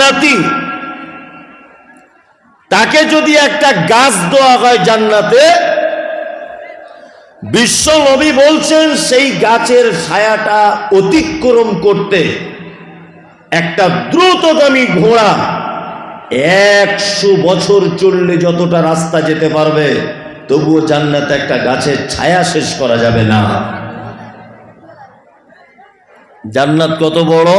জান্নাতি। তাকে যদি একটা গাছ দেওয়া হয় জান্নাতে, বিশ্ব নবী বলছেন সেই গাছের ছায়াটা অতিক্রম করতে একটা দ্রুতগামী ঘোড়া একশো বছর চললে যতটা রাস্তা যেতে পারবে, তবুও জান্নাতে একটা গাছের ছায়া শেষ করা যাবে না। জান্নাত কত বড়?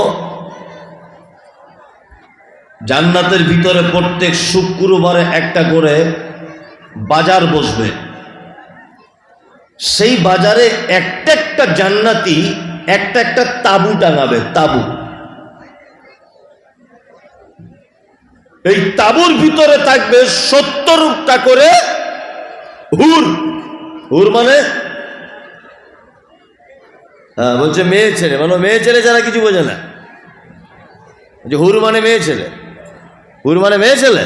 জান্নাতের ভিতরে প্রত্যেক শুক্রবারে একটা করে বাজার বসবে। সেই বাজারে একটা একটা জান্নাতি একটা একটা তাবু টাঙাবে, তাবু। এই তাবুর ভিতরে থাকবে সত্তরটা করে হুর। হুর মানে? হ্যাঁ বলছে মেয়ে ছেলে। মানে মেয়ে ছেলে যারা কিছু বোঝে না। যে হুর মানে মেয়ে ছেলে। হুর মানে মেয়ে ছেলে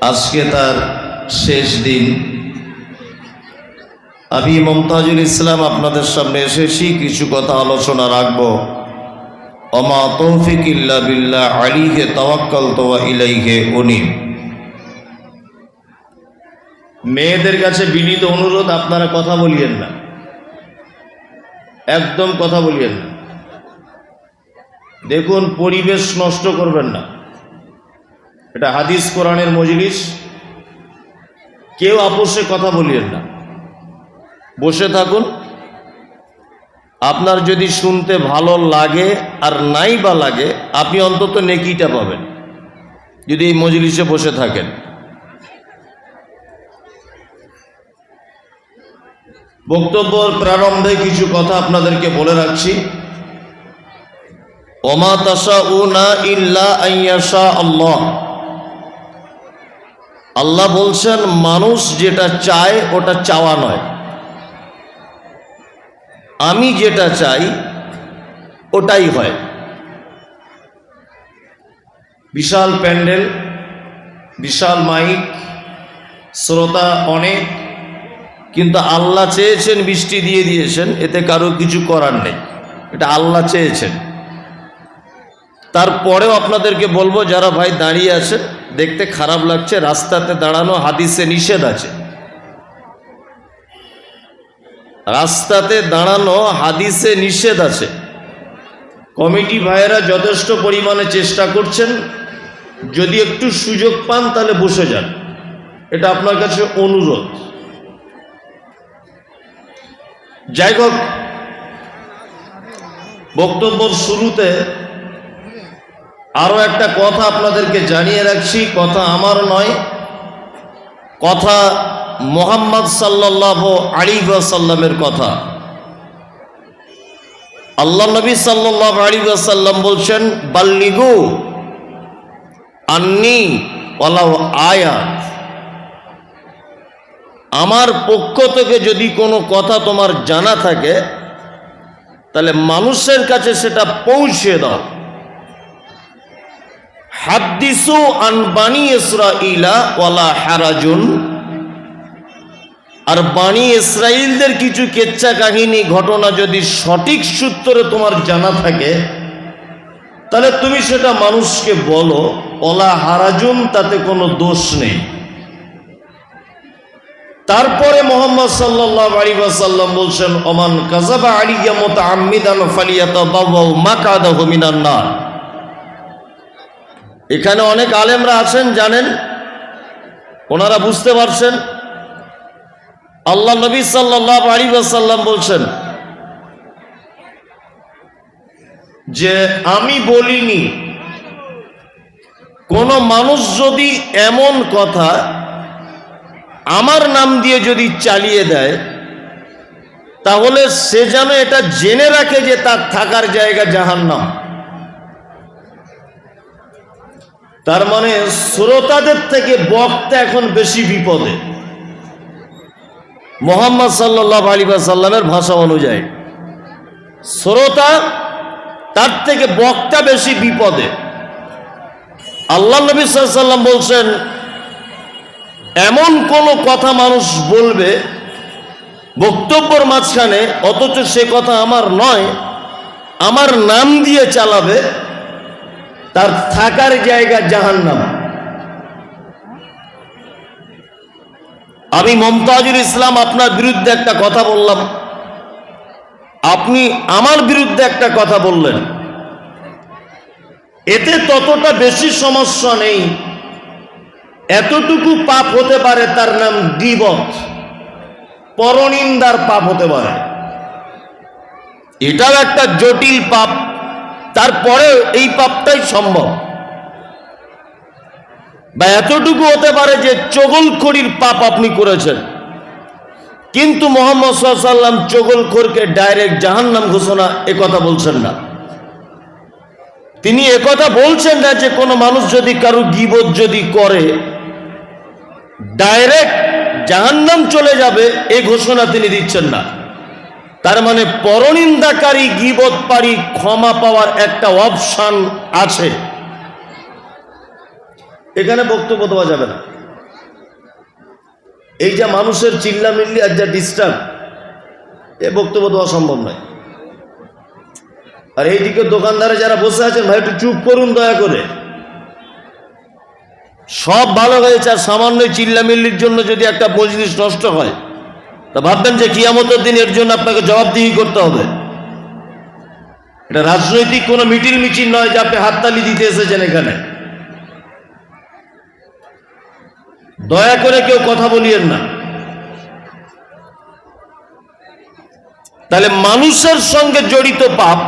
আজকে তার শেষ দিন। আমি মমতাজুল ইসলাম আপনাদের সামনে এসেছি কিছু কথা আলোচনা রাখব। অমা তৌফিক ইল্লা বিল্লাহ আলিহে তাওয়াক্কাল তোয়া ইলাইহে উনি মেয়েদের কাছে বিনীত অনুরোধ আপনারা কথা বলিয়েন না। একদম কথা বলিয়েন না। দেখুন, পরিবেশ নষ্ট করবেন না। এটা হাদিস কোরআনের মজলিস। কেউ আপোষে কথা বলিয়েন না। বসে থাকুন। আপনার যদি শুনতে ভালো লাগে আর নাই বা লাগে, আপনি অন্তত নেকিটা পাবেন, যদি এই মজলিসে বসে থাকেন। বক্তব্যর প্রারম্ভে কিছু কথা আপনাদেরকে বলে রাখছি। ওমা তাসা ইল্লা আইয়াশা আল্লাহ। আল্লাহ বলছেন, মানুষ যেটা চায় ওটা চাওয়া নয়। আমি যেটা চাই, ওটাই হয়। বিশাল প্যান্ডেল, বিশাল মাইক, শ্রোতা অনেক, কিন্তু আল্লাহ চেয়েছেন বৃষ্টি দিয়ে দিয়েছেন, এতে কারও কিছু করার নেই। এটা আল্লাহ চেয়েছেন। তারপরেও আপনাদেরকে বলব, যারা ভাই দাঁড়িয়ে আছেন দেখতে খারাপ লাগছে, রাস্তাতে দাঁড়ানো হাদিসে নিষেধ আছে। রাস্তাতে দাঁড়ানো হাদিসে নিষেধ আছে। কমিটি ভাইয়েরা যথেষ্ট পরিমাণে চেষ্টা করছেন। যদি একটু সুযোগ পান, তাহলে বসে যান। এটা আপনার কাছে অনুরোধ। যাই হোক, বক্তব্যর শুরুতে আরও একটা কথা আপনাদেরকে জানিয়ে রাখছি, কথা আমার নয়, কথা মোহাম্মদ সাল্লাহ আলী সাল্লামের কথা। আল্লাহ নবী সাল্লাহ আলী সাল্লাম বলছেন, বাল্লিগু আন্নি ওলাও আয়াত। আমার পক্ষ থেকে যদি কোনো কথা তোমার জানা থাকে, তাহলে মানুষের কাছে সেটা পৌঁছে দাও। হাদ্দিসু আন বানি ইসরাইলা ওয়ালা হারাজুন। আর বাণী ইসরায়েলদের কিছু কেচ্ছা কাহিনী, ঘটনা যদি সঠিক সূত্রে তোমার জানা থাকে, তাহলে তুমি সেটা মানুষকে বলো ওলা হারাজুন তাতে কোনো দোষ নেই। তারপরে মোহাম্মদ সাল্লাহ আলী সাল্লাম বলছেন, ওমান কাজাবা আলিয়া মত আমিদান ফালিয়াতা বাবু মাকাদা হমিনান্না এখানে অনেক আলেমরা আছেন, জানেন? ওনারা বুঝতে পারছেন? আল্লাহ নবী সাল্লাহ আলী বলছেন যে, আমি বলিনি, কোন মানুষ যদি এমন কথা আমার নাম দিয়ে যদি চালিয়ে দেয়, তাহলে সে যেন এটা জেনে রাখে যে তার থাকার জায়গা জাহান্নাম। তার মানে শ্রোতাদের থেকে বক্তা এখন বেশি বিপদে। মোহাম্মদ সাল্লাহ আলী সাল্লামের ভাষা অনুযায়ী। শ্রোতা তার থেকে বক্তা বেশি বিপদে। আল্লাহ নবী সাল্লাম বলছেন, এমন কোনো কথা মানুষ বলবে বক্তব্যর মাঝখানে, অথচ সে কথা আমার নয়, আমার নাম দিয়ে চালাবে তার থাকার জায়গা জাহান্নাম। আমি মমতাজুল ইসলাম আপনার বিরুদ্ধে একটা কথা বললাম। আপনি আমার বিরুদ্ধে একটা কথা বললেন। এতে ততটা বেশি সমস্যা নেই। এতটুকু পাপ হতে পারে তার নাম গিবত পরনিন্দার পাপ হতে পারে। এটাও একটা জটিল পাপ। তারপরেও এই পাপটাই সম্ভব। বা এতটুকু হতে পারে যে চগলখড়ির পাপ আপনি করেছেন। কিন্তু মোহাম্মদ সাল্লাম চগলখোরকে ডাইরেক্ট জাহান্নাম ঘোষণা এ কথা বলছেন না। তিনি একথা বলছেন না যে কোনো মানুষ যদি কারও গিবত যদি করে, ডাইরেক্ট জাহান্নাম চলে যাবে এই ঘোষণা তিনি দিচ্ছেন না। তার মানে পরনিন্দাকারী গিবত পারি ক্ষমা পাওয়ার একটা অপশান আছে। এখানে বক্তব্য দেওয়া যাবে না। এই যা মানুষের চিল্লামিল্লি আর যা ডিস্টার্ব এ বক্তব্য দেওয়া সম্ভব নয়। আর এইদিকে দোকানদারে যারা বসে আছেন, ভাই, একটু চুপ করুন দয়া করে। সব ভালো হয়েছে, আর সামান্য চিল্লামিল্লির জন্য যদি একটা মজলিস নষ্ট হয়। তা ভাববেন যে কিয়ামতের দিন এর জন্য আপনাকে জবাবদিহি করতে হবে। এটা রাজনৈতিক কোনো মিটিল মিছিল নয় যে আপনি হাততালি দিতে এসেছেন এখানে। দয়া করে কেউ কথা বলিয়েন না। তাহলে মানুষের সঙ্গে জড়িত পাপ,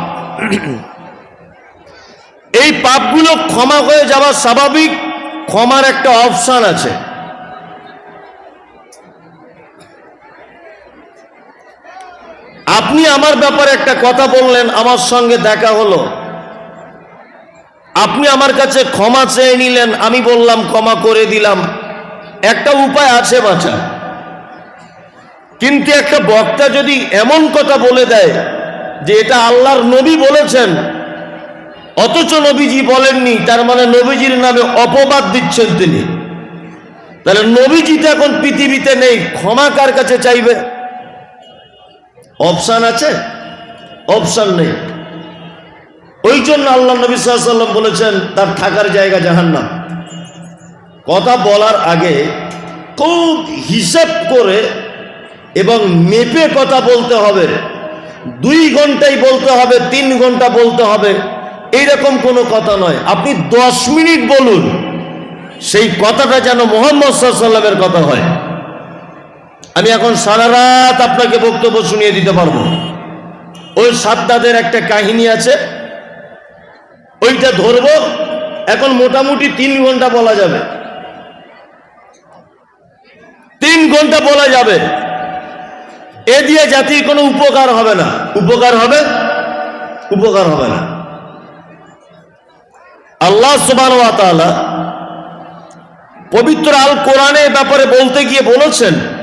এই পাপগুলো ক্ষমা হয়ে যাওয়া স্বাভাবিক, ক্ষমার একটা অপশান আছে। আপনি আমার ব্যাপারে একটা কথা বললেন, আমার সঙ্গে দেখা হলো। আপনি আমার কাছে ক্ষমা চেয়ে নিলেন, আমি বললাম, ক্ষমা করে দিলাম। একটা উপায় আছে বাঁচা কিন্তু একটা বক্তা যদি এমন কথা বলে দেয় যে এটা আল্লাহর নবী বলেছেন, অথচ নবীজি বলেননি, তার মানে নবীজির নামে অপবাদ দিচ্ছেন তিনি। তাহলে নবীজি তো এখন পৃথিবীতে নেই, ক্ষমা কার কাছে চাইবে? অপশান আছে? অপশান নেই। ওই জন্য আল্লাহ নবী সাল্লাম বলেছেন, তার থাকার জায়গা জাহান্নাম। কথা বলার আগে খুব হিসেব করে এবং মেপে কথা বলতে হবে। দুই ঘন্টাই বলতে হবে, তিন ঘণ্টা বলতে হবে। এইরকম কোনো কথা নয়। আপনি দশ মিনিট বলুন, সেই কথাটা যেন মোহাম্মদ সাল্লামের কথা হয়। আমি এখন সারা রাত আপনাকে বক্তব্য শুনিয়ে দিতে পারব। ওই সাদ্দাদের একটা কাহিনী আছে। ওইটা ধরবো। এখন মোটামুটি তিন ঘণ্টা বলা যাবে। তিন ঘণ্টা বলা যাবে। এ দিয়ে জাতির কোনো উপকার হবে না। উপকার হবে? উপকার হবে না। আল্লাহ সুবান পবিত্র আল কোরআনের ব্যাপারে বলতে গিয়ে বলেছেন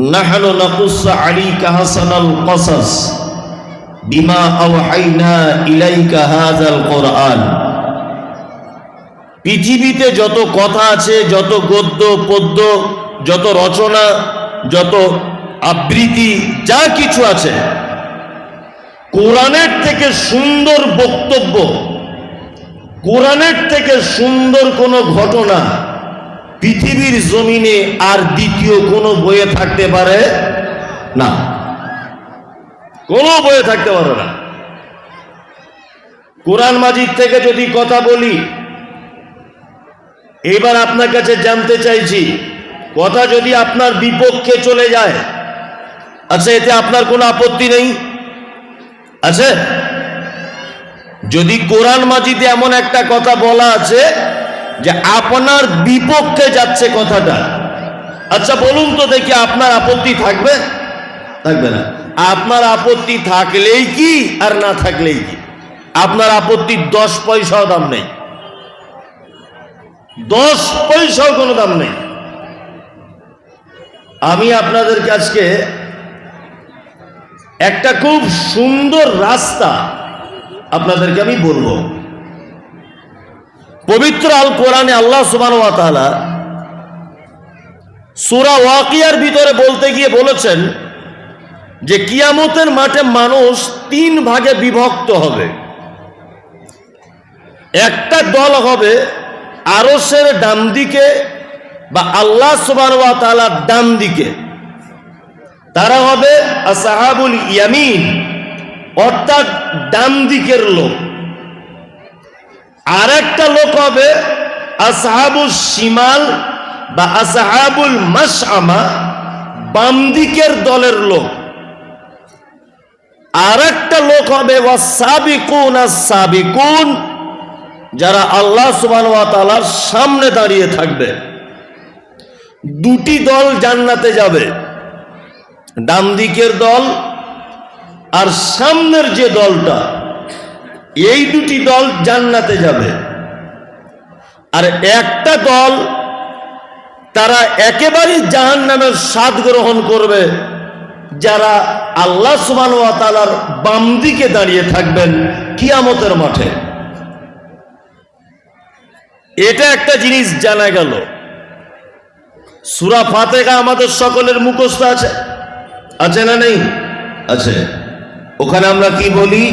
নাহানু নাকুসা আলাইকা হাসানাল কসাস বিমা আওহাইনা ইলাইকা হাযাল কোরআন। পৃথিবীতে যত কথা আছে, যত গদ্য, পদ্য, যত রচনা, যত আবৃত্তি, যা কিছু আছে, কোরআনের থেকে সুন্দর বক্তব্য, কোরআনের থেকে সুন্দর কোনো ঘটনা পৃথিবীর জমিনে আর দ্বিতীয় কোনো বইয়ে থাকতে পারে না। কোনো বইয়ে থাকতে পারে না। কোরআন মাজিদ থেকে যদি কথা বলি, এবার আপনার কাছে জানতে চাইছি, কথা যদি আপনার বিপক্ষে চলে যায় আচ্ছা এতে আপনার কোনো আপত্তি নেই? আছে? যদি কোরআন মাজিদে এমন একটা কথা বলা আছে যে আপনার বিপক্ষে যাচ্ছে কথাটা। আচ্ছা বলুন তো দেখি আপনার আপত্তি থাকবে? থাকবে না। আপনার আপত্তি থাকলেই কি আর না থাকলেই কি? আপনার আপত্তি দশ পয়সাও দাম নেই। দশ পয়সাও কোনো দাম নেই। আমি আপনাদের কাছকে একটা খুব সুন্দর রাস্তা আপনাদেরকে আমি বলব। পবিত্র আল কোরআনে আল্লাহ সুবান সুরা ওয়াকিয়ার ভিতরে বলতে গিয়ে বলেছেন যে কিয়ামতের মাঠে মানুষ তিন ভাগে বিভক্ত হবে। একটা দল হবে আরসের ডান দিকে বা আল্লাহ সুবান ডান দিকে। তারা হবে সাহাবুল ইয়ামিন, অর্থাৎ ডান দিকের লোক। আর একটা লোক হবে আসহাবুল শিমাল বা আসহাবুল মাসআমা বাম দিকের দলের লোক। আর একটা লোক হবে ওয়াসাবিকুন সাবিকুন, যারা আল্লাহ সুবান সামনে দাঁড়িয়ে থাকবে। দুটি দল জান্নাতে যাবে, ডান দিকের দল আর সামনের যে দলটা এই দুটি দল জান্নাতে যাবে। আর একটা দল তারা একেবারেই জাহান নামের স্বাদ গ্রহণ করবে, যারা আল্লাহ সুবান তালার বাম দিকে দাঁড়িয়ে থাকবেন কিয়ামতের মাঠে। এটা একটা জিনিস জানা গেল। সুরা ফাতেহা আমাদের সকলের মুখস্থ আছে? আছে না নেই? আছে। ওখানে আমরা কি বলি?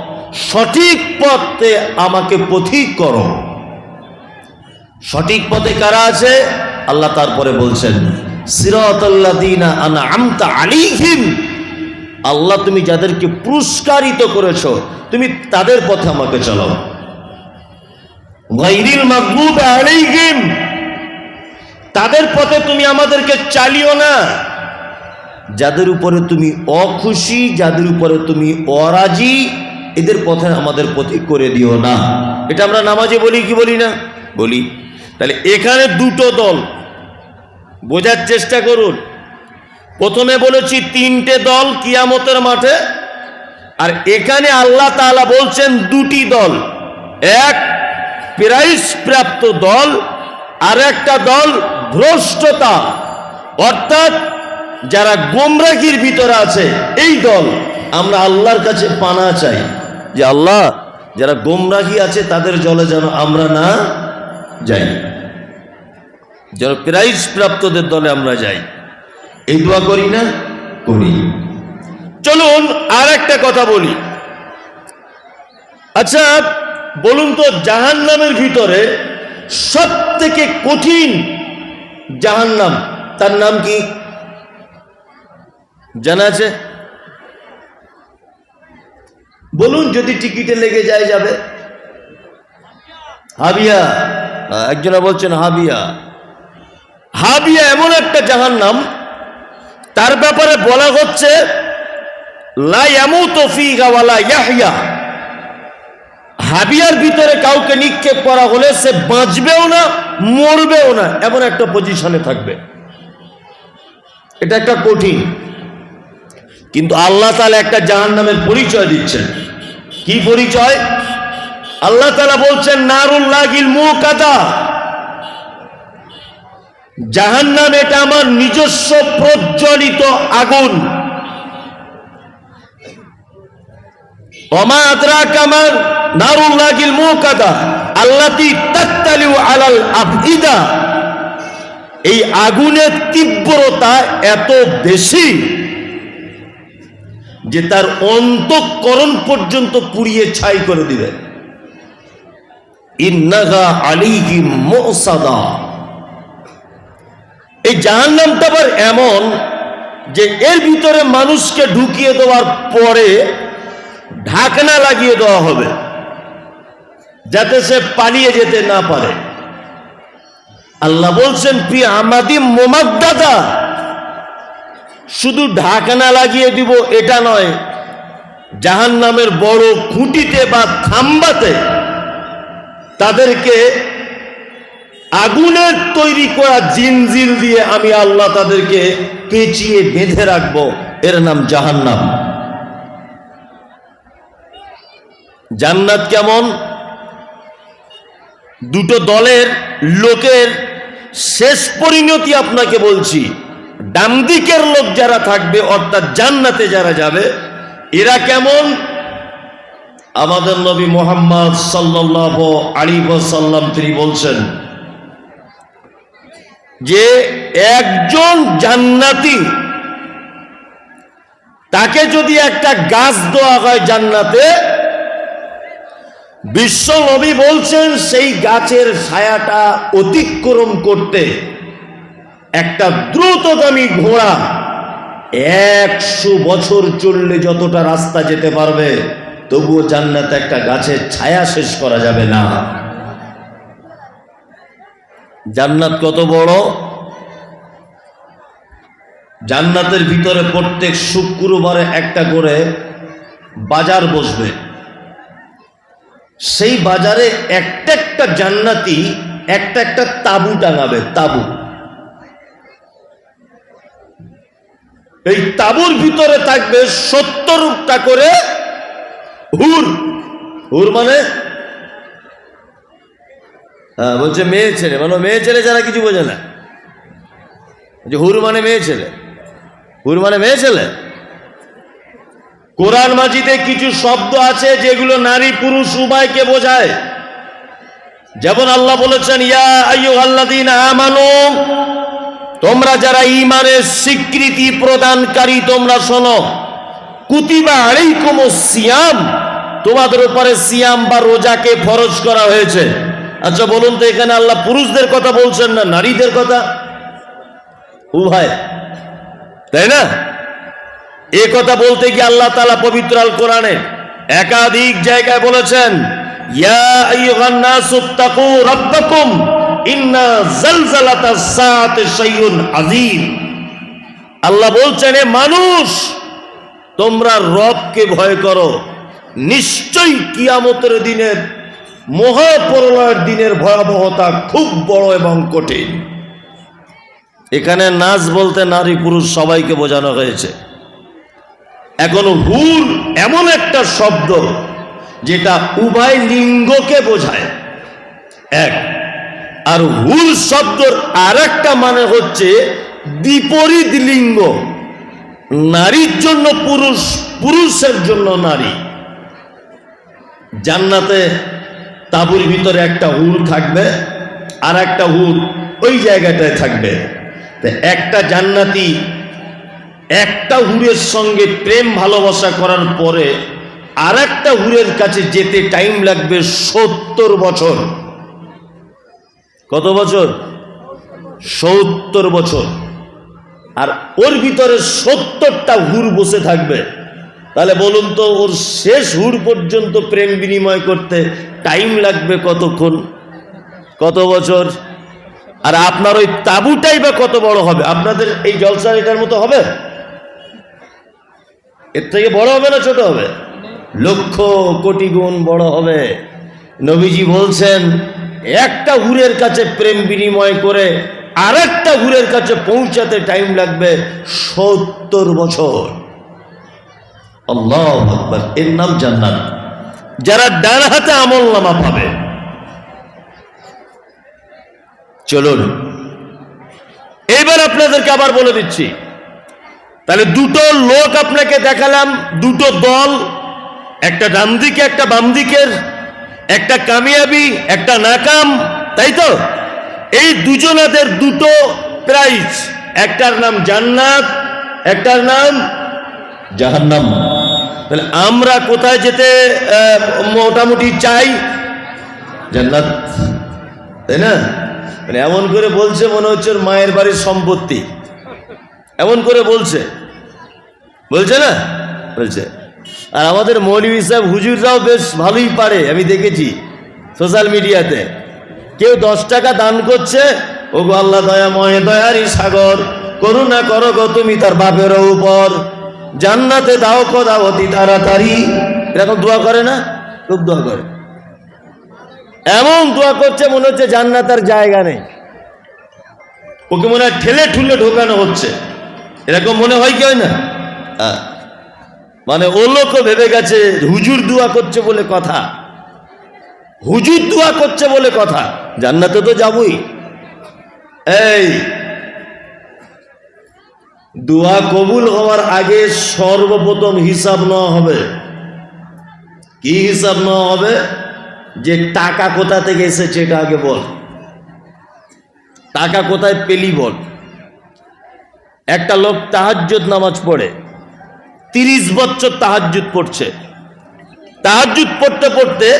সঠিক পথে আমাকে পথিক করো। সঠিক পথে কারা আছে? আল্লাহ তারপরে বলছেন আল্লাহ, তুমি যাদেরকে পুরস্কারিত করেছ, তুমি তাদের পথে আমাকে চালাও তাদের পথে তুমি আমাদেরকে চালিও না। যাদের উপরে তুমি অখুশি, যাদের উপরে তুমি অরাজি এদের পথে আমাদের প্রতি করে দিও না। এটা আমরা নামাজে বলি, কি বলি না? বলি। তাহলে এখানে দুটো দল। বোঝার চেষ্টা করুন। প্রথমে বলেছি, তিনটে দল কিয়ামতের মাঠে, আর এখানে আল্লাহ তাআলা বলছেন, দুটি দল। এক প্রাইজ প্রাপ্ত দল, আর একটা দল ভ্রষ্টতা। অর্থাৎ যারা গোমরাগির ভিতরে আছে, এই দল, আমরা আল্লাহর কাছে পানা চাই। যে আল্লাহ, যারা গোমরাগি আছে তাদের জলে যেন আমরা না যাই। যেন প্রাইজ প্রাপ্তদের দলে আমরা যাই। এই দোয়া করি না? করি। চলুন আর একটা কথা বলি। আচ্ছা বলুন তো জাহান নামের ভিতরে সব থেকে কঠিন জাহান্নাম, তার নাম কি? জানা আছে? বলুন যদি টিকিটে লেগে যায় যাবে। হাবিয়া, একজনা বলছেন হাবিয়া। হাবিয়া এমন একটা জাহান নাম তার ব্যাপারে বলা হচ্ছে হাবিয়ার ভিতরে কাউকে নিক্ষেপ করা হলে সে বাঁচবেও না, মরবেও না, এমন একটা পজিশনে থাকবে। এটা একটা কঠিন কিন্তু আল্লাহ তাআলা একটা জাহান নামের পরিচয় দিচ্ছেন। কি পরিচয়? আল্লাহ তালা বলছেন নারুল্লাহিল মুকাদা জাহান্নাম এটা আমার নিজস্ব প্রজ্বলিত আগুন। আমার এই আগুনের তীব্রতা এত বেশি যে তার অন্তঃকরণ পর্যন্ত পুড়িয়ে ছাই করে দিবে। ইন্নাগা আলিহি মুসাদা। এই জাহান্নামটা আবার এমন যে এর ভিতরে মানুষকে ঢুকিয়ে দেওয়ার পরে ঢাকনা লাগিয়ে দেওয়া হবে, যাতে সে পালিয়ে যেতে না পারে। আল্লাহ বলছেন পি আমাদি মোমাদ্দাদা। শুধু ঢাকনা লাগিয়ে দিব, এটা নয়। জাহান নামের বড় খুঁটিতে বা থাম্বাতে তাদেরকে আগুনের তৈরি করা জিনজিল দিয়ে আমি আল্লাহ তাদেরকে পেঁচিয়ে বেঁধে রাখব। এর নাম জাহান্নাম। জান্নাত কেমন? দুটো দলের লোকের শেষ পরিণতি আপনাকে বলছি। ডান দিকের লোক যারা থাকবে, অর্থাৎ জান্নাতে যারা যাবে, এরা কেমন? আমাদের নবী মোহাম্মদ সাল্লাহ আলী সাল্লাম তিনি বলছেন যে, একজন জান্নাতি, তাকে যদি একটা গাছ দেওয়া হয় জান্নাতে, বিশ্ব নবী বলছেন সেই গাছের ছায়াটা অতিক্রম করতে। একটা দ্রুতগামী ঘোড়া একশো বছর চললে যতটা রাস্তা যেতে পারবে, তবুও জান্নাতে একটা গাছের ছায়া শেষ করা যাবে না। জান্নাত কত বড়? জান্নাতের ভিতরে প্রত্যেক শুক্রবারে একটা করে বাজার বসবে। সেই বাজারে একটা একটা জান্নাতি একটা একটা তাবু টাঙাবে, তাবু। এই তাবুর ভিতরে থাকবে সত্তরটা করে হুর। হুর মানে? হ্যাঁ বলছে মেয়ে ছেলে। মানে মেয়ে ছেলে যারা কিছু বোঝে না। যে হুর মানে মেয়ে ছেলে। হুর মানে মেয়ে ছেলে? কোরআন মাজিদে কিছু শব্দ আছে যেগুলো নারী পুরুষ উভয়কে বোঝায়। যেমন আল্লাহ বলেছেন, ইয়া আল্লাদিন আমানু তোমরা যারা ইমানের স্বীকৃতি প্রদানকারী, তোমরা শোনো সিয়াম, তোমাদের উপরে সিয়াম বা রোজাকে ফরজ করা হয়েছে। আচ্ছা বলুন তো, এখানে আল্লাহ পুরুষদের কথা বলছেন না নারীদের কথা? উভয় তাই না? এ কথা বলতে গিয়ে আল্লাহ তালা পবিত্র আল কোরআনে একাধিক জায়গায় বলেছেন, ইয়া আল্লাহ বলছেন মানুষ, তোমরা রবকে ভয় করো। নিশ্চয়ই কিয়ামতের দিনের মহাপ্রলয়ের দিনের ভয়াবহতা খুব বড় এবং কঠিন। এখানে নাচ বলতে নারী পুরুষ সবাইকে বোঝানো হয়েছে। এখন হুর এমন একটা শব্দ, যেটা উভয় লিঙ্গকে বোঝায়। এক আর হুল শব্দর আর একটা মানে হচ্ছে বিপরীত লিঙ্গ। নারীর জন্য পুরুষ, পুরুষের জন্য নারী। জান্নাতে তাবুর ভিতরে একটা হুল থাকবে, আর একটা হুর ওই জায়গাটায় থাকবে। একটা জান্নাতি একটা হুরের সঙ্গে প্রেম ভালোবাসা করার পরে আর একটা হুরের কাছে যেতে টাইম লাগবে সত্তর বছর। কত বছর? সত্তর বছর। আর ওর ভিতরে সত্তরটা হুর বসে থাকবে। তাহলে বলুন তো, ওর শেষ হুর পর্যন্ত প্রেম বিনিময় করতে টাইম লাগবে কতক্ষণ? কত বছর? আর আপনার ওই তাবুটাই বা কত বড় হবে? আপনাদের এই জলসার এটার মতো হবে? এর থেকে বড় হবে না ছোট হবে? লক্ষ কোটি গুণ বড় হবে। নবীজি বলছেন একটা হুরের কাছে প্রেম বিনিময় করে আর একটা হুরের কাছে পৌঁছাতে টাইম লাগবে সত্তর বছর। আল্লাহ এর নাম জান্নাত। যারা ডান হাতে আমল নামা পাবে। চলুন। এবার আপনাদেরকে আবার বলে দিচ্ছি। তাহলে দুটো লোক আপনাকে দেখালাম, দুটো দল, একটা ডান দিকে, একটা বাম দিকের একটা কামিয়াবি, একটা নাকাম, তাই তো? এই দুজনাদের দুটো প্রাইজ। একটার নাম জান্নাত, একটার নাম জাহান্নাম। তাহলে আমরা কোথায় যেতে মোটামুটি চাই? জান্নাত, তাই না? মানে এমন করে বলছে মনে হচ্ছে মায়ের বাড়ির সম্পত্তি। এমন করে বলছে। বলছে না? বলছে আর আমাদের মৌলভী সাহেব, হুজুররাও বেশ ভালোই পারে, আমি দেখেছি সোশ্যাল মিডিয়াতে। কেউ দশ টাকা দান করছে ও গো আল্লাহ দয়া, মহে দয়ারি সাগর, করুণা করো গো তুমি তার বাপের উপর। জান্নাতে দাও কদা অতি তাড়াতাড়ি। এরকম দোয়া করে না? খুব দোয়া করে। এমন দোয়া করছে মনে হচ্ছে জান্নাতার জায়গা নেই। ওকে মনে হয় ঠেলে ঠুলে ঢোকানো হচ্ছে। এরকম মনে হয় কি হয় না? হ্যাঁ। মানে ও লোকও ভেবে গেছে, হুজুর দোয়া করছে বলে কথা। হুজুর দোয়া করছে বলে কথা। জান্নাতে তো যাবই। এই, দোয়া কবুল হওয়ার আগে সর্বপ্রথম হিসাব নেওয়া হবে। কি হিসাব নেওয়া হবে? যে টাকা কোথা থেকে এসেছে এটা আগে বল। টাকা কোথায় পেলি বল। একটা লোক তাহাজ্জুদ নামাজ পড়ে। তিরিশ বছর তাহাজ্জুদ পড়ছে। তাহাজ্জুদ পড়তে পড়তে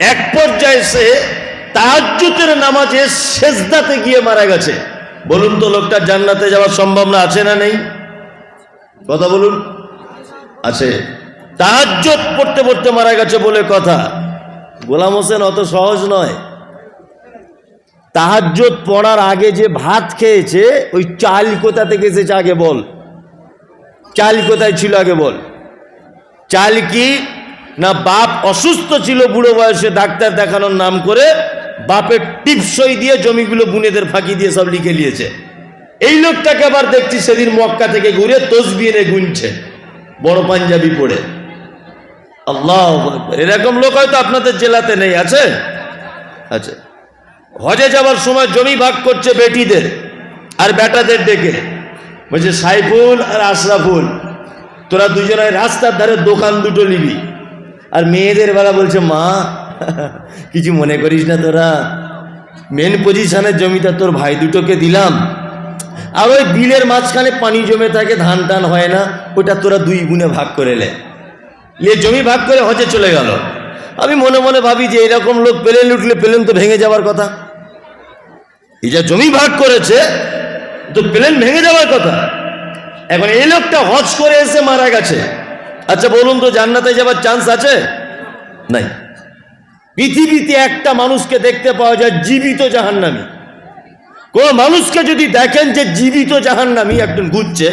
এক পর্যায়ে সে তাহাজ্জুদের নামাজে শেষদাতে গিয়ে মারা গেছে। বলুন তো, লোকটা জান্নাতে যাওয়ার সম্ভাবনা আছে না নেই? কথা বলুন। আছে। তাহাজ্জুদ পড়তে পড়তে মারা গেছে বলে কথা। গোলাম হোসেন অত সহজ নয়। তাহাজ্জুদ পড়ার আগে যে ভাত খেয়েছে, ওই চাল কোথা থেকে এসেছে আগে বল। চাল কোথায় ছিল আগে বল? চাল কি না বাপ অসুস্থ ছিল বুড়ো বয়সে ডাক্তার দেখানোর নাম করে বাপের টিপসই দিয়ে জমিগুলো বুনেদের ফাঁকি দিয়ে সব লিখে নিয়েছে। এই লোকটাকে আবার দেখছি সেদিন মক্কা থেকে ঘুরে তসবি এনে গুনছে, বড় পাঞ্জাবি পড়ে আল্লাহ এরকম লোক হয়তো আপনাদের জেলাতে নেই, আছে? আচ্ছা হজে যাওয়ার সময় জমি ভাগ করছে বেটিদের আর বেটাদের ডেকে। বলছে, সাইফুল আর আশরাফুল, তোরা দুজনে রাস্তার ধারে দোকান দুটো নিবি। আর মেয়েদের বেলা বলছে, মা, কিছু মনে করিস না তোরা। মেন পজিশনের জমিটা তোর ভাই দুটোকে দিলাম। আর ওই বিলের মাঝখানে পানি জমে থাকে, ধান টান হয় না, ওটা তোরা দুই গুণে ভাগ করে লে জমি ভাগ করে হজে চলে গেল। আমি মনে মনে ভাবি যে এরকম লোক পেলেন, উঠলে পেলেন তো ভেঙে যাওয়ার কথা। এই যা জমি ভাগ করেছে তো প্লেন ভেঙে যাওয়ার কথা। এখন এই লোকটা হজ করে এসে মারা গেছে। আচ্ছা বলুন তো জান্নাতে যাবার চান্স আছে? নাই। পৃথিবীতে একটা মানুষকে দেখতে পাওয়া যায় জীবিত জাহান্নামী। কোন মানুষকে যদি দেখেন যে জীবিত জাহান্নামী একজন ঘুরছে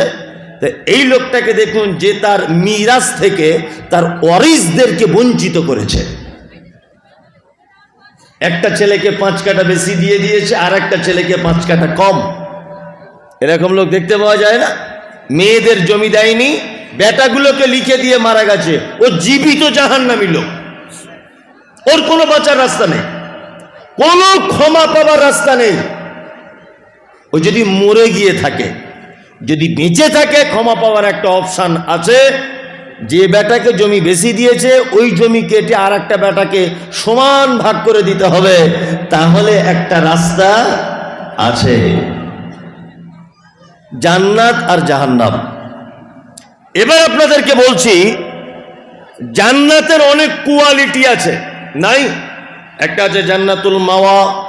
এই লোকটাকে দেখুন যে তার মিরাজ থেকে তার অরিসদেরকে বঞ্চিত করেছে। একটা ছেলেকে পাঁচ কাটা বেশি দিয়ে দিয়েছে আর একটা ছেলেকে পাঁচ কাটা কম। এরকম লোক দেখতে পাওয়া যায় না। মেয়েদের জমি দেয়নি, বেটাগুলোকে লিখে দিয়ে মারা গেছে। ও জীবিত জাহান্নামী লোক। ওর কোনো বাঁচার রাস্তা নেই। কোনো ক্ষমা পাবার রাস্তা নেই। ও যদি মরে গিয়ে থাকে, যদি বেঁচে থাকে, ক্ষমা পাওয়ার একটা অপশান আছে। যে বেটাকে জমি বেশি দিয়েছে, ওই জমি কেটে আর একটা বেটাকে সমান ভাগ করে দিতে হবে। তাহলে একটা রাস্তা আছে। জান্নাত আর জাহান্নাম। এবার আপনাদেরকে বলছি, জান্নাতের অনেক কোয়ালিটি আছে। নাই? একটা আছে জান্নাতুল মাওয়া,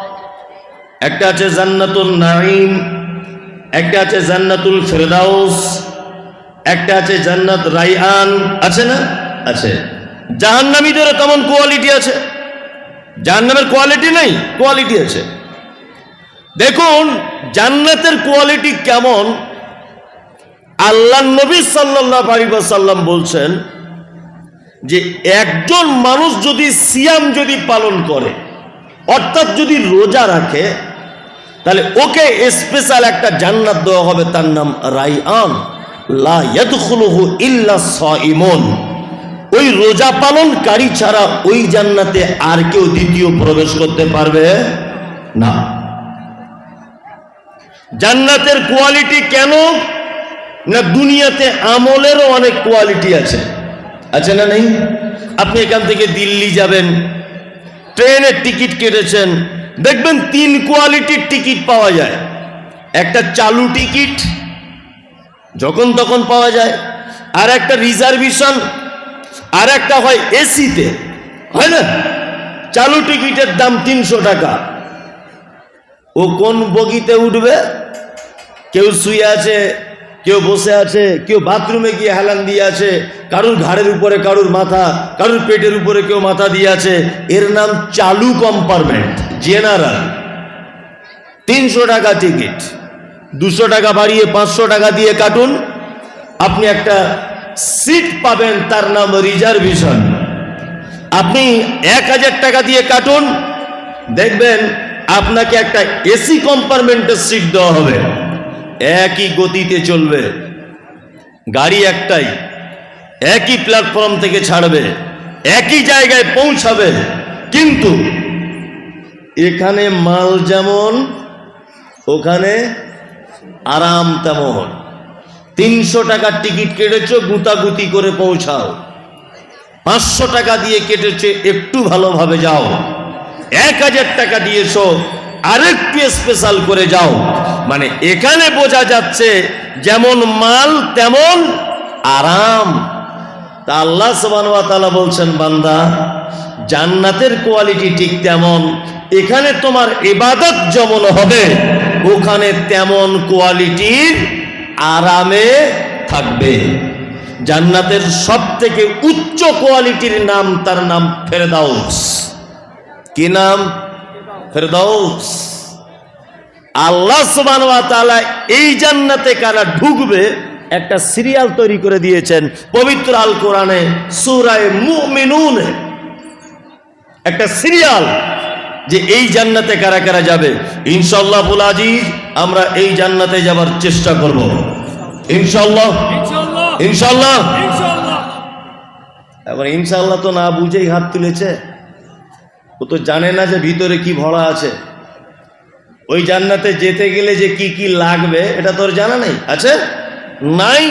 একটা আছে জান্নাতুল নাইম একটা আছে জান্নাতুল ফেরদাউস, একটা আছে জান্নাত রাইআন। আছে না? আছে। জাহান্নামীদেরও তেমন কোয়ালিটি আছে? জাহান্নামের কোয়ালিটি নেই? কোয়ালিটি আছে। দেখুন, জান্নাতের কোয়ালিটি কেমন? আল্লাহ নবী সাল্লাহ আলিবাসাল্লাম বলছেন যে একজন মানুষ যদি সিয়াম যদি পালন করে, অর্থাৎ যদি রোজা রাখে, তাহলে ওকে স্পেশাল একটা জান্নাত দেওয়া হবে তার নাম রাইআন, লা ইয়াদখুলুহু ইল্লা সাইমুন ওই রোজা পালনকারী ছাড়া ওই জান্নাতে আর কেউ দ্বিতীয় প্রবেশ করতে পারবে না। জান্নাতের কোয়ালিটি কেন? না দুনিয়াতে আমলেরও অনেক কোয়ালিটি আছে। আছে না নেই? আপনি এখান থেকে দিল্লি যাবেন, ট্রেনের টিকিট কেটেছেন, দেখবেন তিন কোয়ালিটির টিকিট পাওয়া যায়। একটা চালু টিকিট, যখন তখন পাওয়া যায়, আর একটা রিজার্ভেশন আর একটা হয় এসিতে। হয় না? চালু টিকিটের দাম তিনশো টাকা। ও কোন বগিতে উঠবে? কেউ শুয়ে আছে, কেউ বসে আছে, কেউ বাথরুমে গিয়ে হেলান দিয়ে আছে, কারুর ঘাড়ের উপরে কারুর মাথা, কারুর পেটের উপরে কেউ মাথা দিয়ে আছে, এর নাম চালু কম্পার্টমেন্ট, জেনারেল। তিনশো টাকা টিকিট দুশো টাকা বাড়িয়ে পাঁচশো টাকা দিয়ে কাটুন। আপনি একটা সিট পাবেন, তার নাম রিজার্ভেশন আপনি এক হাজার টাকা দিয়ে কাটুন। দেখবেন, আপনাকে একটা এসি কম্পার্টমেন্টের সিট দেওয়া হবে। একই গতিতে চলবে। গাড়ি একটাই, একই প্ল্যাটফর্ম থেকে ছাড়বে, একই জায়গায় পৌঁছাবে। কিন্তু এখানে মাল যেমন, ওখানে আরাম তেমন। তিনশো টাকার টিকিট কেটেছ, গুতাগুতি করে পৌঁছাও। পাঁচশো টাকা দিয়ে কেটেছে, একটু ভালোভাবে যাও। এক হাজার টাকা দিয়েছ আরেকটু স্পেশাল করে যাও। মানে এখানে বোঝা যাচ্ছে যেমন মাল তেমন আরাম। তা আল্লাহ তাআলা বলছেন, বান্দা, জান্নাতের কোয়ালিটি ঠিক তেমন, এখানে তোমার এবাদত যেমন হবে, ওখানে তেমন কোয়ালিটির আরামে থাকবে। জান্নাতের সব থেকে উচ্চ কোয়ালিটির নাম, তার নাম ফেরদাউস। কি নাম? ফেরদাউস আল্লাহ তাআলা এই জান্নাতে কারা ঢুকবে একটা সিরিয়াল তৈরি করে দিয়েছেন পবিত্র আল কোরআনে সূরায়ে মুমিনুন। একটা সিরিয়াল যে এই জান্নাতে কারা কারা যাবে। ইনশাআল্লাহ বুল আজিজ আমরা এই জান্নাতে যাবার চেষ্টা করব। ইনশাআল্লাহ। ইনশাআল্লাহ। ইনশাআল্লাহ। এখন তো না বুঝেই হাত তুলেছে। ও তো জানে না যে ভিতরে কি ভরা আছে। ওই জান্নাতে যেতে গেলে যে কি কি লাগবে, এটা তোর জানা নেই? আছে? নাই?